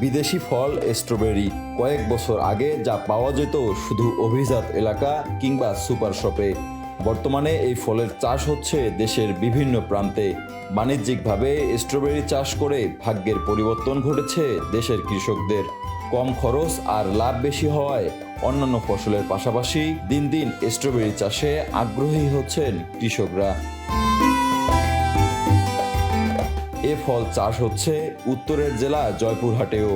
বিদেশি ফল স্ট্রবেরি কয়েক বছর আগে যা পাওয়া যেত শুধু অভিজাত এলাকা কিংবা সুপার শপে। বর্তমানে এই ফলের চাষ হচ্ছে দেশের বিভিন্ন প্রান্তে। বাণিজ্যিকভাবে স্ট্রবেরি চাষ করে ভাগ্যের পরিবর্তন ঘটেছে দেশের কৃষকদের। কম খরচ আর লাভ বেশি হওয়ায় অন্যান্য ফসলের পাশাপাশি দিন দিন স্ট্রবেরি চাষে আগ্রহী হচ্ছেন কৃষকরা। এ ফল চাষ হচ্ছে উত্তরের জেলা জয়পুরহাটেও।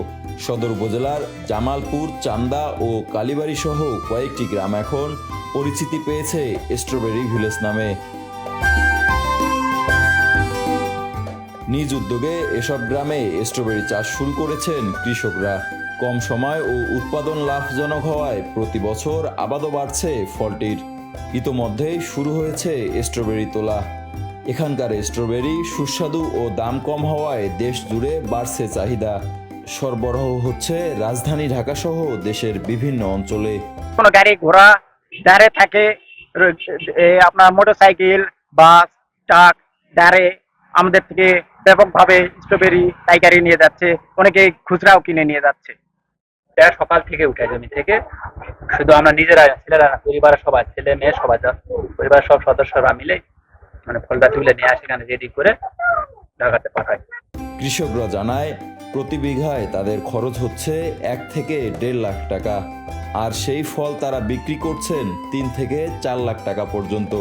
সদর উপজেলার জামালপুর, চান্দা ও কালীবাড়ি সহ কয়েকটি গ্রাম এখন পরিচিতি পেয়েছে স্ট্রবেরি ভিলেজ নামে। নিজ উদ্যোগে এসব গ্রামে স্ট্রবেরি চাষ শুরু করেছেন কৃষকরা। কম সময় ও উৎপাদন লাভজনক হওয়ায় প্রতি বছর আবাদও বাড়ছে ফলটির। ইতোমধ্যেই শুরু হয়েছে স্ট্রবেরি তোলা। এখানকার স্ট্রবেরি সুস্বাদু ও দাম কম হওয়ায় দেশ জুড়ে বাড়ছে চাহিদা। সরবরাহ হচ্ছে রাজধানী ঢাকা সহ দেশের বিভিন্ন অঞ্চলে। কোনো গাড়ি ঘোড়া দাঁড়ে থাকে আপনার মোটরসাইকেল বাস ট্রাক দাঁড়ে আমাদের থেকে ব্যাপকভাবে স্ট্রবেরি পাইকারি নিয়ে যাচ্ছে অনেকে খুচরাও কিনে নিয়ে যাচ্ছে। সকাল থেকে উঠে জমি থেকে। শুধু আমরা নিজেরা ছেলেরা না, পরিবারের সবাই ছেলে মেয়ে সবাই পরিবারের সব সদস্যরা মিলে মানে ফলটা তুলে নিয়ে আসে এখানে রেডি করে ঢাকাতে পাঠাই। কৃষকরা জানায় প্রতি বিঘায় তাদের খরচ হচ্ছে এক থেকে দেড় লাখ টাকা। আর সেই ফল তারা বিক্রি করছেন তিন থেকে চার লাখ টাকা পর্যন্ত।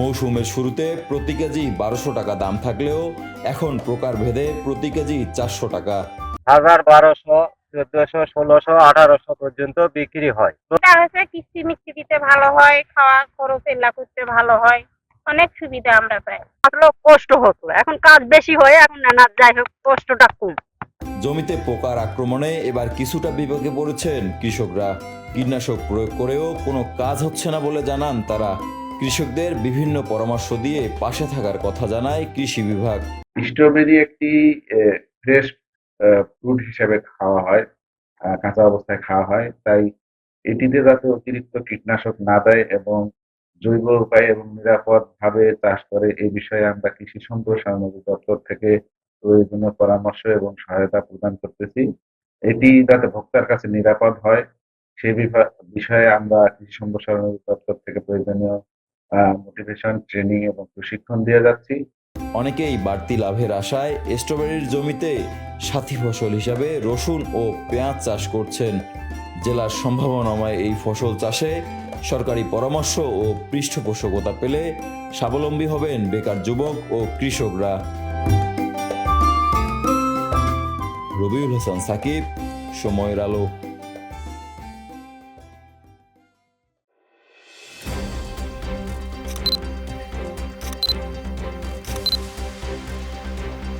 মৌসুমের শুরুতে প্রতি কেজি বারোশো টাকা দাম থাকলেও এখন প্রকারভেদে প্রতি কেজি চারশো টাকা। হাজার বারোশো চোদ্দশো ষোলোশো আঠারোশো পর্যন্ত বিক্রি হয়। এটা হচ্ছে কিস্তি মিষ্টি দিতে ভালো হয় খাওয়া খরচ এলা করতে ভালো হয়। অনেক সুবিধা আমরা পাই। আসলে কষ্ট হতো। এখন কাজ বেশি হয়ে এখন না না যাই হোক কষ্টটা কম। জমিতে পোকার আক্রমণে এবার কিছুটা বিপাকে পড়েছেন কৃষকরা। কীটনাশক প্রয়োগ করেও কোনো কাজ হচ্ছে না বলে জানান তারা। কৃষকদের বিভিন্ন পরামর্শ দিয়ে পাশে থাকার কথা জানায় কৃষি বিভাগ। স্ট্রবেরি একটি ফ্রেশ ফ্রুট হিসেবে খাওয়া হয় আহ, কাঁচা অবস্থায় খাওয়া হয়। তাই এটিতে যাতে অতিরিক্ত কীটনাশক না দেয় এবং জৈব উপায়ে এবং নিরাপদ ভাবে চাষ করে এ বিষয়ে আমরা কৃষি সম্প্রসারণ অধিদপ্তর থেকে প্রয়োজনীয় পরামর্শ এবং সহায়তা প্রদান করতেছি। এটি যাতে ভোক্তার কাছে নিরাপদ হয়, সে বিষয়ে আমরা কৃষি সম্প্রসারণ অধিদপ্তর থেকে প্রয়োজনীয় মোটিভেশন ট্রেনিং এবং প্রশিক্ষণ দিয়ে যাচ্ছি। অনেকেই বাড়তি লাভের আশায় স্ট্রবেরির জমিতে সাথী ফসল হিসাবে রসুন ও পেঁয়াজ চাষ করছেন। জেলার সম্ভাবনাময় এই ফসল চাষে সরকারি পরামর্শ ও পৃষ্ঠপোষকতা পেলে স্বাবলম্বী হবেন বেকার যুবক ও কৃষকরা। রবিউল হাসান সাকিব, সময়ের আলো।